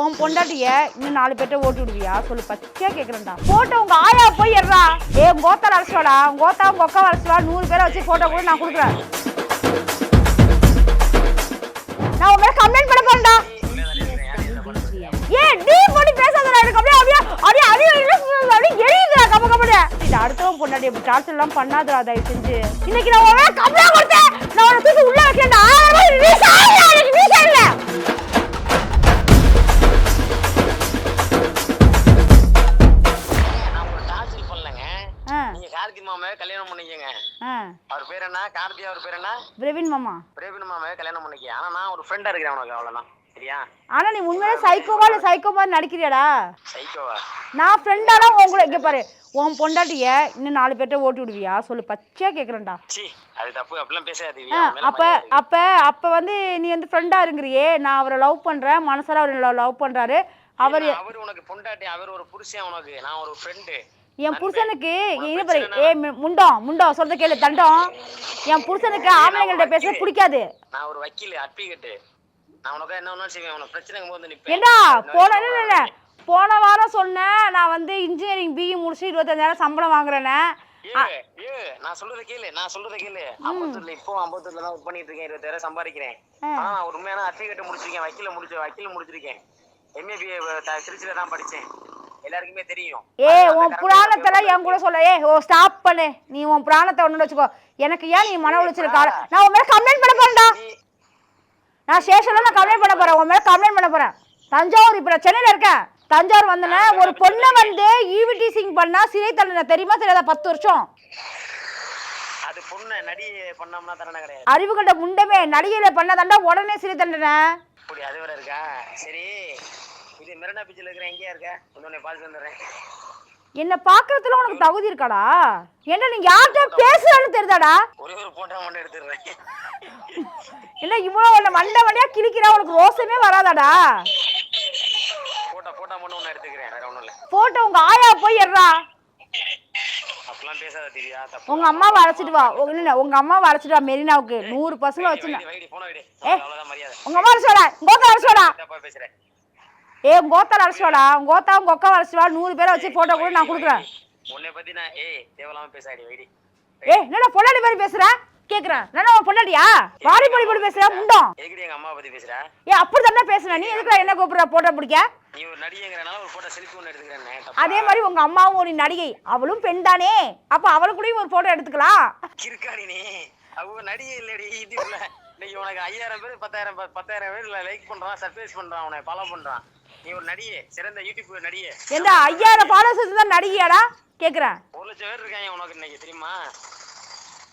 உன் பொண்டாட்டிய இன்னும் நாலு பேர்ட்ட ஓட்டி விடுவியா? சொல்லு பச்சையா கேக்குறேன்டா. போட்டோ உங்க ஆயா போய் எடுறா. ஏ உங்க கோத்தால அரைச்சிவாடா. கோத்தா உங்க ஒக்கா அரைச்சிவா? நூறு பேரை வச்சு போட்டோ கூட நான் கொடுக்குறேன். நான் உன் மேல கம்ப்ளைண்ட் பண்ண போறேன்டா. ஏ நீ போட்டு பேசாதடா. எனக்கு அப்படியே அப்படியே அப்படியே அப்படியே அப்படியே அப்படியே எரியுதுடா கம்ம கம்மனு இது அடுத்தவன் பொண்டாட்டி இப்படி டார்ச்சர் எல்லாம் பண்ணாதடா தயவு செஞ்சு. இன்னைக்கு நான் உன் மேல கம்ப்ளைண்ட் கொடுத்தேன். நான் உன்னை தூக்கி உள்ள வைக்கிறேன்டா. ஆயிரம் ரூபாய் அவர் பேர் என்ன? கார்த்தி அவர் பேர் என்ன? பிரவீன் மாமா. பிரேபின் மாமாவை கல்யாணம் பண்ணிக்க ஆனா நான் ஒரு ஃப்ரெண்டா இருக்கிறேன் உனக்கு அவ்வளவுதான். சரியா? ஆனா நீ உண்மையிலே சைக்கோவா இல்ல சைக்கோவா நடிக்கிறியாடா? சைக்கோவா நான் ஃப்ரெண்டானா உங்களை இங்க பாரு. உன் பொண்டாட்டிய இன்னும் நாலு பேர்ட்ட ஓட்டி விடுவியா? சொல்லு பச்சையா கேக்குறேன்டா. அது தப்பு. அப்படிலாம் அப்ப அப்ப அப்ப வந்து நீ வந்து ஃப்ரெண்டா இருங்கிறியே. நான் அவரை லவ் பண்றேன். மனசார அவர் லவ் பண்றாரு. அவர் அவர் உனக்கு பொண்டாட்டி அவர் ஒரு புருஷன் உனக்கு. நான் ஒரு ஃப்ரெண்டு என் புருஷனுக்கு பாரு ஏ முண்டம் முண்டம் சொல்றத கேளு தண்டம். என் புருஷனுக்கு ஆம்பளைங்கள்ட்ட பேச பிடிக்காது. நான் ஒரு வக்கீல் அட்வொகேட் நான் உனக்கு என்ன வேணாலும் செய்வேன் உனக்கு பிரச்சனைக்கு போது நிப்பேன். ஏண்டா போன இல்ல, இல்ல, இல்ல. போன வாரம் சொன்னேன் நான் வந்து இன்ஜினியரிங் பிஇ முடிச்சு இருபத்தஞ்சாயிரம் சம்பளம் வாங்குறேனே நான் சொல்றத கேளு நான் சொல்றத கேளு. அம்பத்தூர்ல இப்போ அம்பத்தூர்ல தான் ஒர்க் பண்ணிட்டு இருக்கேன் இருபத்தாயிரம் சம்பாதிக்கிறேன் ஆனா உண்மையான அட்வொகேட் முடிச்சிருக்கேன் வக்கீல முடிச்சு வக்கீல் முடிச்சிருக்கேன். எம்ஏபிஏ திருச்சியில தான் படிச்சேன். எல்லாருக்குமே தெரியும். ஏ உன் புராணத்துல என் கூட சொல்ல. ஏ ஓ ஸ்டாப் பண்ணு. நீ உன் புராணத்தை ஒண்ணு வச்சுக்கோ. எனக்கு ஏன் நீ மன உளைச்சல் கால நான் உன் மேல கம்ப்ளைண்ட் பண்ண போறேன்டா. நான் ஸ்டேஷன்ல நான் கம்ப்ளைண்ட் பண்ண போறேன். உன் மேல கம்ப்ளைண்ட் பண்ண போறேன். தஞ்சாவூர் இப்ப நான் சென்னையில இருக்கேன். தஞ்சாவூர் வந்தனே ஒரு பொண்ணை வந்து ஈவி டீசிங் பண்ணா சிறை தண்டனை. தெரியுமா? தெரியாதா? பத்து வருஷம். அறிவு கண்ட முண்டமே நடிகையில பண்ணதாண்டா உடனே சிறை தண்டனை. இது மெரினா பீச்சில் இருக்கிற எங்கேயா இருக்க? உன்னை பார்த்து வந்துடுறேன் என்ன பாக்குறதுல உனக்கு தகுதி இருக்காடா? என்ன நீ யார்கிட்ட பேசுறான்னு தெரியுதாடா? ஒரே ஒரு போட்டோ மட்டும் எடுத்துடுறேன். இல்ல இவ்வளவு உன்னை மண்டை மண்டையா கிழிக்கிறா? உனக்கு ரோசமே வராதாடா? போட்டோ போட்டோ மட்டும் ஒன்று எடுத்துக்கிறேன். வேற ஒன்றும் இல்லை. போட்டோ உங்க ஆயா போய் தப்பு. உங்க அம்மாவை அழைச்சிட்டு வா. உங்க- இல்ல உங்க அம்மாவை அழைச்சிட்டு வா மெரினாவுக்கு. நூறு பசங்க வச்சு வைடி அவ்வளோதான் மரியாதை. உங்க அம்மா ஏ உங்க கோத்தால அழைச்சிட்டு வாடா. உங்க கோத்தா உங்க ஒக்கா அழைச்சிட்டு வா. நூறு பேரை வச்சு போட்டோ கூட நான் கொடுக்குறேன். உன்னை பத்தி நான் ஏய் தேவையில்லாம பேசாடி வைடி. ஏ என்னடா பொண்டாடி மாதிரி பேசுற? கேக்குறேன். என்னடா உன் பொண்டாட்டியா? வாடி பொடி போட்டு பேசுற முண்டம் எதுக்கு எங்க அம்மா பத்தி பேசுற? ஏ அப்படி தானே பேசுற நீ எதுக்குடா என்ன கூப்பிடுற? போட்டோ பிடிக்க? நீ ஒரு நடிகைங்கிறனால ஒரு போட்டோ செல்ஃபி ஒன்று எடுத்துக்கிறேன் அதே மாதிரி உங்க அம்மாவும் ஒரு நடிகை. அவளும் பெண் தானே. அப்ப அவளு கூடயும் ஒரு போட்டோ எடுத்துக்கலாம். கிறுக்காடி நீ. அவங்க நடிகை இல்லடி இது இல்ல. இன்னைக்கு உனக்கு ஐயாயிரம் பேர் பத்தாயிரம் பத்தாயிரம் பேர் லைக் பண்றான் சர்ப்ரைஸ் பண்றான் உன்னை ஃபாலோ பண்றான். நீ ஒரு நடிகை சிறந்த யூடியூப் நடிகை. எந்த ஐயாயிரம் ஃபாலோவர்ஸ் தான் நடிகையாடா? கேக்குறேன். ஒரு லட்சம் பேர் இருக்காங்க உனக்கு இன்னைக்கு தெரியுமா?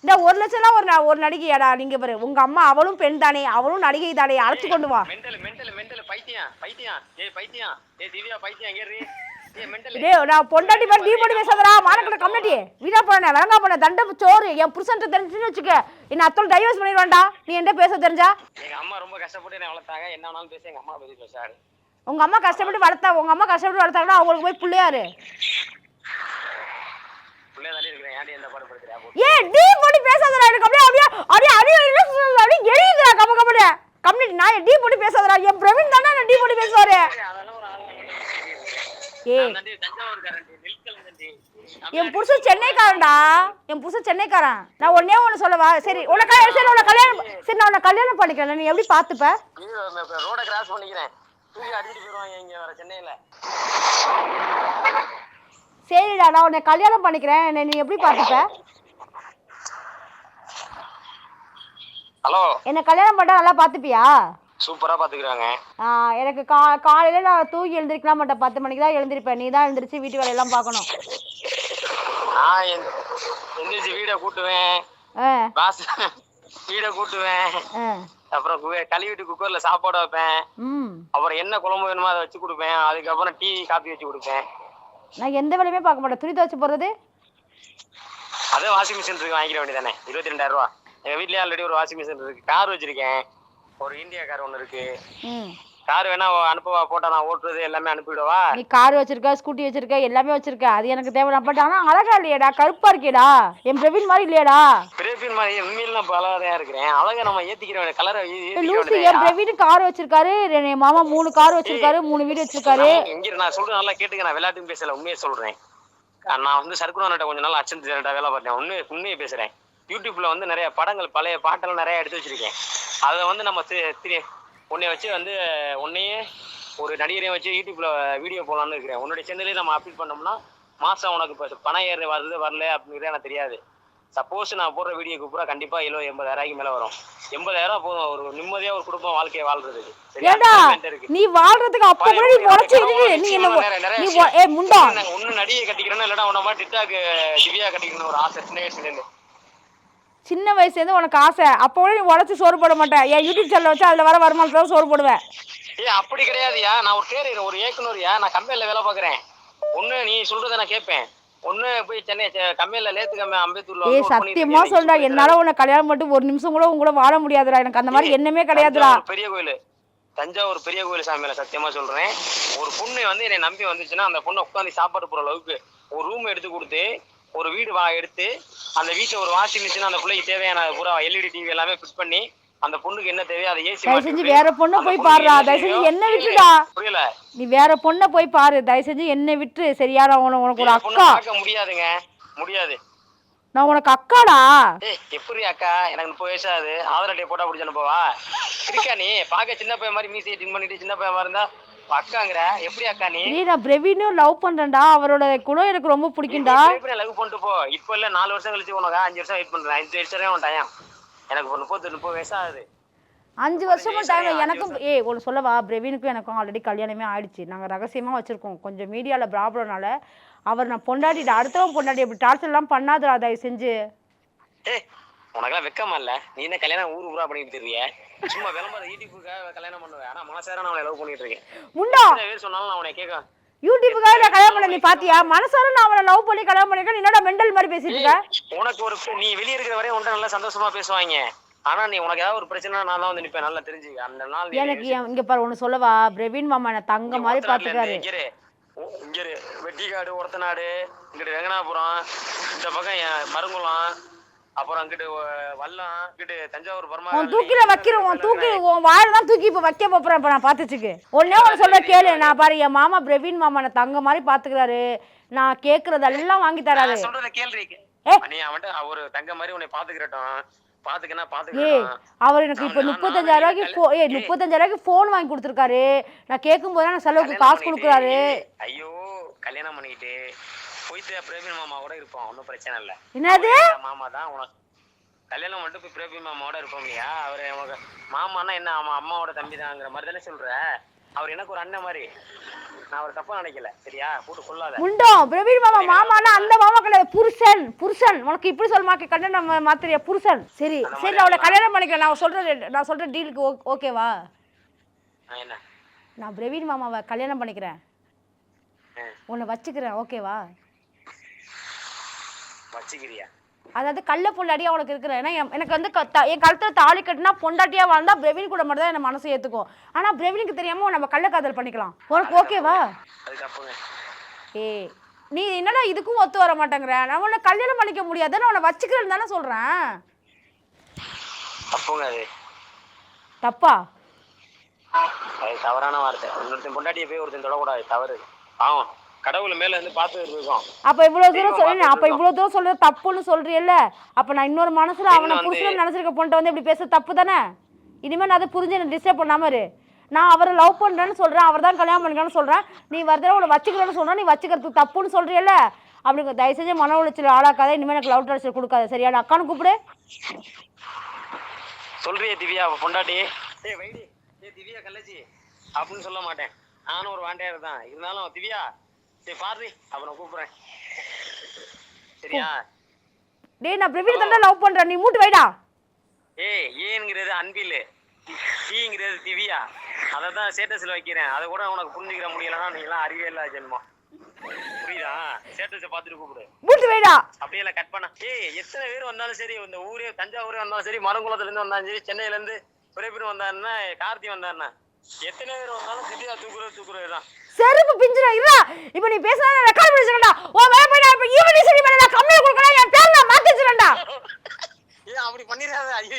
இந்த ஒரு லட்சம்னா ஒரு ஒரு நடிகையாடா நீங்க பாரு. உங்க அம்மா அவளும் பெண் தானே அவளும் நடிகை தானே அழைச்சு கொண்டு வா. மென்டல் மென்டல் மென்டல் பைத்தியம் பைத்தியம். ஏய் பைத்தியம். ஏய் திவ்யா பைத்தியம் டேய் நான் பொண்டாட்டி மாதிரி நீ போட்டு பேசாதடா. மானக்கட்ட கம்யூனிட்டி வீணா போன விளங்கா போன தண்ட சோறு. என் புருஷன் தெரிஞ்சுன்னு வச்சுக்க. என்ன அத்தோட டைவர்ஸ் பண்ணிடுவான்டா. நீ என்ன பேச தெரிஞ்சா? எங்க அம்மா ரொம்ப கஷ்டப்பட்டு என்ன வளர்த்தாங்க. என்ன வேணாலும் பேச எங்க அம்மா பத்தி பேசாரு உங்க அம்மா கஷ்டப்பட்டு வளர்த்தா உங்க அம்மா கஷ்டப்பட்டு வளர்த்தாங்கன்னா அவங்களுக்கு போய் பிள்ளையாரு. பிள்ளைய தள்ளி இருக்கிறேன். ஏன்டி எந்த பாடு படுத்துறியா ஏ நீ போட்டு பேசாதடா எனக்கு. அப்படியே அப்படியே அப்படியே அப்படியே அப்படியே எரியுதுடா கம்ம கம்மனு கம்யூனிட்டி நான் டீ போட்டு பேசாதடா? என் பிரவீன் தானே டீ போட்டு பேசுவாரு. நான் என் புருஷன் சென்னைக்காரன்டா. என் புருஷன் சென்னைக்காரன். நான் ஒன்னே ஒன்று சொல்லவா? சரி கல்யாணம் சரி உன்னை கல்யாணம் சரி நான் உன்னை கல்யாணம் பண்ணிக்கிறேன் நீ எப்படி பார்த்துப்ப? ரோட கிராஸ் பண்ணிக்கிறேன். தூக்கி அடிச்சிட்டு போயிருவாங்க இங்க வர சென்னையில. சரிடா நான் உன்னை கல்யாணம் பண்ணிக்கிறேன். என்னை நீ எப்படி பார்த்துப்ப? ஹலோ. என்னை கல்யாணம் பண்ணா நல்லா பார்த்துப்பியா? சூப்பரா பாத்துக்கிறாங்க எனக்கு கா காலையில் நான் தூங்கி எழுந்திருக்கலாம் மாட்டேன் பத்து மணிக்கு தான் எழுந்திருப்பேன். நீ தான் எழுந்திரிச்சு வீட்டு வேலையெல்லாம் பார்க்கணும். நான் எந்த- எந்திரிச்சு வீடை கூட்டுவேன். வீடை கூட்டுவேன். அப்புறம் கு- கழுவிட்டு குக்கர்ல சாப்பாடு வைப்பேன். அப்புறம் என்ன குழம்பு வேணுமோ அதை வச்சு கொடுப்பேன். அதுக்கப்புறம் டீ காப்பி வச்சு கொடுப்பேன். நான் எந்த வேலையுமே பார்க்க மாட்டேன். துணி துவைச்சு போடுறது? அதே வாஷிங் மிஷின் இருக்கு வாங்கிக்க வேண்டியதானே? இருபத்தி ரெண்டாயிரம் ரூபா. எங்க வீட்லயே ஆல்ரெடி ஒரு வாஷிங் மிஷின் இருக்கு. கார் வச்சிருக்கேன். ஒரு இந்தியா கார் ஒன்று இருக்கு. கார் வேணா அனுப்பவா போட்டா நான் ஓட்டுறது எல்லாமே அனுப்பிவிடவா? நீ கார் வச்சிருக்க ஸ்கூட்டி வச்சிருக்க எல்லாமே வச்சிருக்க. அது எனக்கு தேவை. பட் ஆனா அழகா இல்லையேடா கருப்பா இருக்கேடா. என் பிரவீன் மாதிரி இல்லையேடா. பிரேபின் மாதிரி உண்மையில நான் பலவதையா இருக்கிறேன். அழகா நம்ம ஏத்திக்கிறேன் கலரை லூசு என் பிரவீன் கார் வச்சிருக்காரு. என் மாமா மூணு கார் வச்சிருக்காரு மூணு வீடு வச்சிருக்காரு. இங்க நான் சொல்றது நல்லா கேட்டுக்க. நான் விளையாட்டுன்னு பேசல உண்மையை சொல்றேன். நான் வந்து சர்க்குணாட்ட கொஞ்ச நாள் அச்சன் தேரட்டா வேலை பார்த்தேன் உண்மையை உண்மையை பேசுறேன். யூடியூப்ல வந்து நிறைய படங்கள் பழைய பாட்டெல்லாம் நிறைய எடுத்து வச்சிருக்கேன். அதை வந்து நம்ம உன்னைய வச்சு வந்து உன்னையே ஒரு நடிகரையும் வச்சு யூடியூப்ல வீடியோ போடலாம்னு இருக்கிறேன். உன்னுடைய சேனலே நம்ம அப்டேட் பண்ணோம்னா மாசம் உனக்கு இப்போ பணம் ஏறு வருது வரல அப்படிங்கிறது எனக்கு தெரியாது. சப்போஸ் நான் போடுற வீடியோக்கு பூரா கண்டிப்பா எழுபது எண்பதாயிரம் மேல வரும். எண்பதாயிரம் போதும் ஒரு நிம்மதியா ஒரு குடும்பம் வாழ்க்கையை வாழ்றதுக்கு? ஏண்டா. நீ வாழ்றதுக்கு அப்ப கூட நீ நீ என்ன நீ. ஏ முண்டா. ஒண்ணு நடிகை கட்டிக்கிறேன்னு இல்லடா உன்ன மாதிரி டிக்டாக் திவ்யா கட்டிக்கணும் ஒரு ஆசை சின்ன வயசுல இருந்து சின்ன வயசுல இருந்து உனக்கு ஆசை. அப்போ கூட நீ உழைச்சு சோறு போட மாட்டேன் என் யூடியூப் சேனல் வச்சு அதுல வர வருமானத்துல சோறு போடுவேன். ஏய் அப்படி கிடையாதுயா நான் ஒரு பேர் ஒரு இயக்குனர்யா. நான் கம்பெனில வேலை பார்க்கறேன். ஒண்ணு நீ சொல்றத நான் கேட்பேன். ஒண்ணு போய் சென்னை கம்பெனில லேத்து கம்பெனி அம்பேத்தூர்ல வந்து ஏய் work பண்ணிட்டு சத்தியமா இருக்கேன். சொல்றா. என்னால உன்னை கல்யாணம் பண்ணிட்டு ஒரு நிமிஷம் கூட உன் கூட வாழ முடியாதுடா. எனக்கு அந்த மாதிரி எண்ணமே கிடையாதுடா. பெரிய கோயில். தஞ்சாவூர் பெரிய கோயில் சாமியில சத்தியமா சொல்றேன். ஒரு பொண்ணு வந்து என்னை நம்பி வந்துச்சுன்னா அந்த பொண்ணை உட்காந்து சாப்பாடு போற அளவுக்கு ஒரு ரூம் எடுத்து கொடுத்து ஒரு வீடு வா எடுத்து அந்த வீட்டுல ஒரு வாஷிங் மிஷின் அந்த பிள்ளைக்கு தேவையான பூரா எல்இடி டிவி எல்லாமே ஃபிட் பண்ணி அந்த பொண்ணுக்கு என்ன தேவையோ அதை ஏசி தயவு செஞ்சு வேற பொண்ணை போய் பாருடா. தயவு செஞ்சு என்ன விட்டுடா. புரியல. நீ வேற பொண்ணை போய் பாரு. தயவு செஞ்சு என்னை விட்டு சரியா நான் உன- உனக்கு ஒரு பொண்ணை அக்கா. பார்க்க முடியாதுங்க. முடியாது. நான் உனக்கு அக்காடா. ஏய் எப்படி அக்கா? எனக்கு முப்பது வயசு ஆகுது. ஆதார் அட்டையை போட்டா பிடிச்ச அனுப்பவா? இருக்கா நீ? பார்க்க சின்ன பையன் மாதிரி மீசியை டின் பண்ணிட்டு சின்ன பையன் மாதிரி இருந்தா அக்காங்கிற? எப்படி அக்கா நீ? நீ நான் பிரவீனும் லவ் பண்றேன்டா. அவரோட குணம் எனக்கு ரொம்ப பிடிக்கும்டா. லவ் பண்ணிட்டு போ? இப்போ இல்ல நாலு வருஷம் கழிச்சு உனக்கு அஞ்சு வருஷம் வெயிட் பண்றேன். அஞ்சு வருஷம் எனக்கு ஒரு முப்பது முப்பது வயசு ஆகுது. அஞ்சு வருஷமும் டைம் எனக்கும் ஏய் ஒன்று சொல்லவா? பிரவீனுக்கும் எனக்கும் ஆல்ரெடி கல்யாணமே ஆயிடுச்சு. நாங்கள் ரகசியமாக வச்சுருக்கோம். கொஞ்சம் மீடியாவில் ப்ராப்ளம்னால அவர் நான் பொண்டாட்டிட்டு அடுத்தவன் பொண்டாட்டி இப்படி டார்ச்சர்லாம் பண்ணாதடா தயவு செஞ்சு. உனக்கெல்லாம் வெக்கமா இல்ல? நீ என்ன கல்யாணம் ஊர் ஊரா பண்ணிட்டு தெரியல சும்மா விளம்பர யூடியூப்புக்காக கல்யாணம் பண்ணுவேன் ஆனா மனசார நான் லவ் பண்ணிட்டு இருக்கேன் முண்டா! பேர் சொன்னாலும் நான் உன்னை கேட்க யூடியூப்புக்காக நான் கல்யாணம் பண்ண நீ பாத்தியா? மனசார நான் அவனை லவ் பண்ணி கல்யாணம் பண்ணிருக்கேன். என்னடா மெண்டல் மாதிரி பேசிட்டு இருக்க? உனக்கு ஒரு நீ வெளிய இருக்கிற வரையும் உன்ட்ட நல்லா சந்தோஷமா பேசுவாங்க. ஆனா நீ உனக்கு ஏதாவது ஒரு பிரச்சனை நான் தான் வந்து நிப்பேன். நல்லா தெரிஞ்சுக்க அந்த நாள் எனக்கு என்- இங்க பாரு ஒன்று சொல்லவா? பிரவீன் மாமா என்ன தங்க மாதிரி பாத்துக்காரு இங்க. வெட்டிக்காடு ஒரத்தநாடு இங்கிட்டு வெங்கனாபுரம். இந்த பக்கம் மருங்குளம். அப்புறம் அங்கிட்டு வல்லம் இங்கிட்டு தஞ்சாவூர் பர்மா உன் தூக்கில வைக்கிறோம் உன் தூக்கி உன் வாயில தான் தூக்கி இப்போ வைக்க போறேன் இப்போ நான் பார்த்துச்சுக்கு. ஒன்னே ஒன்று சொல்ற கேளு. நான் பாரு என் மாமா பிரவீன் மாமா என்ன தங்க மாதிரி பாத்துக்கிறாரு நான் கேட்கறதெல்லாம் வாங்கி தராரு. நான் சொல்றத கேள்வி ஏ. நீ அவன்கிட்ட ஒரு தங்க மாதிரி உன்னை பாத்துக்கிறட்டும் அவர் எனக்கு இப்போ நான் முப்பத்தஞ்சாயிரம் ரூபாய்க்கு நான் ஏய். முப்பத்தஞ்சாயிரம் ரூபாய்க்கு ஃபோன் வாங்கி கொடுத்துருக்காரு. நான் கேட்கும்போது எனக்கு செலவுக்கு காசு கொடுக்குறாரு. ஐயோ கல்யாணம் பண்ணிக்கிட்டு போயிட்டு பிரேமின் மாமா கூட இருப்போம். ஒன்றும் பிரச்சனை இல்லை. என்னது? மாமா தான். உனக்கு கல்யாணம் மட்டும் போய் பிரேபி மாமாவோட இருப்போம் இல்லையா அவர் உனக்கு மாமான்னா என்ன? அவன் அம்மாவோட தம்பி தாங்கிற மாதிரி தானே சொல்ற? அவர் எனக்கு ஒரு அண்ணன் மாதிரி. நான் அவர் தப்பா நினைக்கல. சரியா? போட்டு கொள்ளாத. முண்டம். பிரவீன் மாமா மாமானா அந்த மாமா கிடையாது. புருஷன். புருஷன். உனக்கு இப்படி சொல்ல மாக்க நம்ம மாத்திரியா? புருஷன். சரி. சரி அவளை கல்யாணம் பண்ணிக்கிறேன் நான் சொல்றேன் நான் சொல்ற டீலுக்கு ஓகேவா? என்ன? நான் பிரவீன் மாமாவை கல்யாணம் பண்ணிக்கிறேன். உன்னை வச்சுக்கிறேன். ஓகேவா? வச்சுக்கிறியா? அதாவது கள்ள பொண்டாட்டியா உனக்கு இருக்கிறேன் ஏன்னா என்- எனக்கு வந்து என் கழுத்துல தாலி கட்டினா பொண்டாட்டியா வாழ்ந்தா பிரவீன் கூட மட்டும் தான் என் மனசு ஏத்துக்கும். ஆனா பிரவீனுக்கு தெரியாம நம்ம கள்ளக்காதல் பண்ணிக்கலாம். உனக்கு ஓகேவா ஏய் நீ என்னடா இதுக்கும் ஒத்து வர மாட்டேங்கிற? நான் உன்னை கல்யாணம் பண்ணிக்க முடியாது. நான் உன்னை வச்சுக்கிறேன்னு தானே சொல்றேன். தப்பா? அது தவறான வார்த்தை. இன்னொருத்தன் பொண்டாட்டியை போய் ஒருத்தன் தொடக்கூடாது. தவறு. பாவம். கடவுள் மேல இருந்து பார்த்து இருக்கும் அப்ப இவ்வளவு தூரம் சொல்லி அப்ப இவ்வளவு தூரம் சொல்றது தப்புன்னு சொல்றியல்ல? அப்ப நான் இன்னொரு மனசுல அவனை புருஷன் நினைச்சிருக்க பொண்ணை வந்து இப்படி பேச தப்பு தானே? இனிமே நான் அதை புரிஞ்சு என்ன டிஸ்டர்ப் பண்ணாம இரு. நான் அவரை லவ் பண்றேன்னு சொல்றேன் அவர் தான் கல்யாணம் பண்ணிக்கணும்னு சொல்றேன். நீ வரதே உன்னை வச்சுக்கிறேன்னு சொல்றேன் நீ வச்சுக்கிறதுக்கு தப்புன்னு சொல்றியல்ல? அப்படி தயவு செஞ்சு மன உளைச்சல் ஆளாக்காத இனிமே எனக்கு லவ் டார்ச்சர் கொடுக்காத. சரியா? நான் அக்கானு கூப்பிடு. சொல்றியே திவ்யா அவ பொண்டாட்டி. ஏய் வைடி. ஏய் திவ்யா கள்ளச்சி. அப்படின்னு சொல்ல மாட்டேன். நானும் ஒரு வாண்டையார் தான். இருந்தாலும் திவ்யா சரி பாரு நான் கூப்பிடுறேன் சரியா டேய் நான் பிரவீன் தான் லவ் பண்றேன். நீ மூட்டு வைடா. ஏய் ஏங்கிறது அன்பில். டீங்கிறது திவ்யா. அதை தான் ஸ்டேட்டஸில் வைக்கிறேன். அதை கூட உனக்கு புரிஞ்சுக்கிற முடியலன்னா நீங்களாம் அறிவே இல்லாத ஜென்மம். புரியுதா? ஸ்டேட்டஸை பார்த்துட்டு கூப்பிடு. மூட்டு வைடா. அப்படியே இல்லை கட் பண்ண. ஏய் எத்தனை பேர் வந்தாலும் சரி இந்த ஊரே தஞ்சாவூரே வந்தாலும் சரி மரங்குளத்துல இருந்து வந்தாலும் சரி சென்னையில இருந்து ஒரே பேர் வந்தாருன்னா கார்த்தி வந்தாருன்னா எத்தனை பேர் வந்தாலும் திவ்யா தூக்குறது தூக்குறது தான் செருப்பு பிஞ்சிரும் இல்ல. இப்போ நீ பேசுனா ரெக்கார்ட் பண்ணி வச்சிருக்கடா உன் மேல போய் நான் இப்போ சரி மேல நான் கம்ப்ளைண்ட் கொடுக்கறேன் என் பேர் நான் மாத்தி வச்சிரேன்டா அப்படி பண்ணிடாத ஐயோ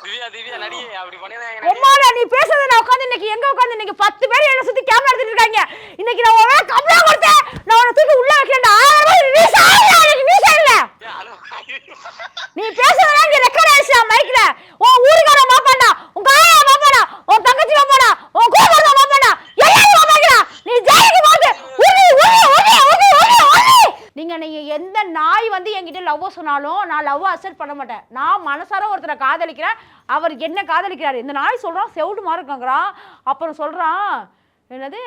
திவ்யா திவ்யா அப்படி பண்ணிடாத உம்மாடா நீ பேசுறத நான் உட்காந்து இன்னைக்கு எங்க உட்காந்து இன்னைக்கு பத்து பேர் என்ன சுத்தி கேமரா எடுத்துட்டு இருக்காங்க. இன்னைக்கு நான் உன் மேல கம்ப்ளைண்ட் கொடுத்தேன். நான் உன்னை தூக்கி உள்ள வைக்கிறேன்டா. ஆயிரம் ரூபாய் நீ எனக்கு நீ இல்ல. நீ பேசுறதா இங்க ரெக்கார்ட் ஆயிடுச்சா மைக்ல உன் ஊருக்கார மாப்பாண்டா உன் சொன்னாலும் நான் லவ் அக்செப்ட் பண்ண மாட்டேன். நான் மனசார ஒருத்தரை காதலிக்கிறேன். அவர் என்ன காதலிக்கிறாரு? இந்த நாய் சொல்கிறான் செவிட்டு மாதிரி இருக்காங்கிறான் அப்புறம் சொல்கிறான் என்னது?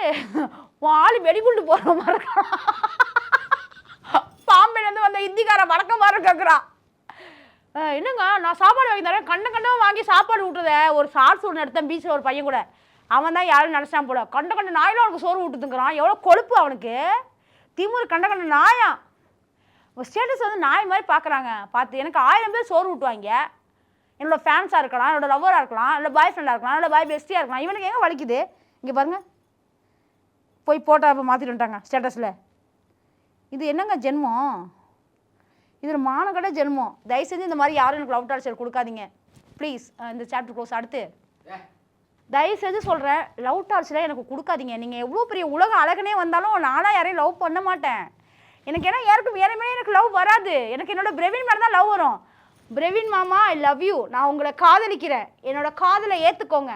உன் ஆள் வெடிகுண்டு போகிற மாதிரி இருக்கான் பாம்பேலேருந்து வந்த இந்திக்கார வழக்கம் மாதிரி இருக்காங்கிறான் என்னங்க? நான் சாப்பாடு வாங்கி தரேன். கண்ட கண்டவன் வாங்கி சாப்பாடு விட்டுத ஒரு சார்ஸ் ஒன்று எடுத்தேன் பீச்சில் ஒரு பையன் கூட. அவன் தான் யாரும் நினச்சான் போல. கண்ட கண்ட நாயிலும் அவனுக்கு சோறு விட்டுதுங்கிறான் எவ்வளோ கொழுப்பு அவனுக்கு. திமுரு கண்ட கண்ட நாயான் ஸ்டேட்டஸ் வந்து நாய் மாதிரி பார்க்குறாங்க பார்த்து எனக்கு ஆயிரம் பேர் சோறு ஊட்டுவாங்க. என்னோட ஃபேன்ஸாக இருக்கலாம் என்னோட லவ்வராக இருக்கலாம் என்னோட பாய் ஃப்ரெண்டாக இருக்கலாம் என்னோட பாய் பெஸ்டியாக இருக்கலாம். இவனுக்கு எங்கே வலிக்குது? இங்கே பாருங்க. போய் போட்டோ இப்போ மாற்றிட்டு வந்துட்டாங்க ஸ்டேட்டஸில் இது என்னங்க ஜென்மம்? இது மானக்கட ஜென்மம். தயவு செஞ்சு இந்த மாதிரி யாரும் எனக்கு லவ் டார்ச்சர் கொடுக்காதீங்க. ப்ளீஸ் இந்த சாப்டர் க்ளோஸ் அடுத்து. தயவு செஞ்சு சொல்கிறேன் லவ் டார்ச்சரை எனக்கு கொடுக்காதீங்க. நீங்கள் எவ்வளோ பெரிய உலக அழகனே வந்தாலும் நானாக யாரையும் லவ் பண்ண மாட்டேன். எனக்கு ஏன்னா யாருக்கும் வேற மேலே எனக்கு லவ் வராது. எனக்கு என்னோட பிரவீன் மேலே தான் லவ் வரும். பிரவீன் மாமா ஐ லவ் யூ நான் உங்களை காதலிக்கிறேன். என்னோட காதலை ஏற்றுக்கோங்க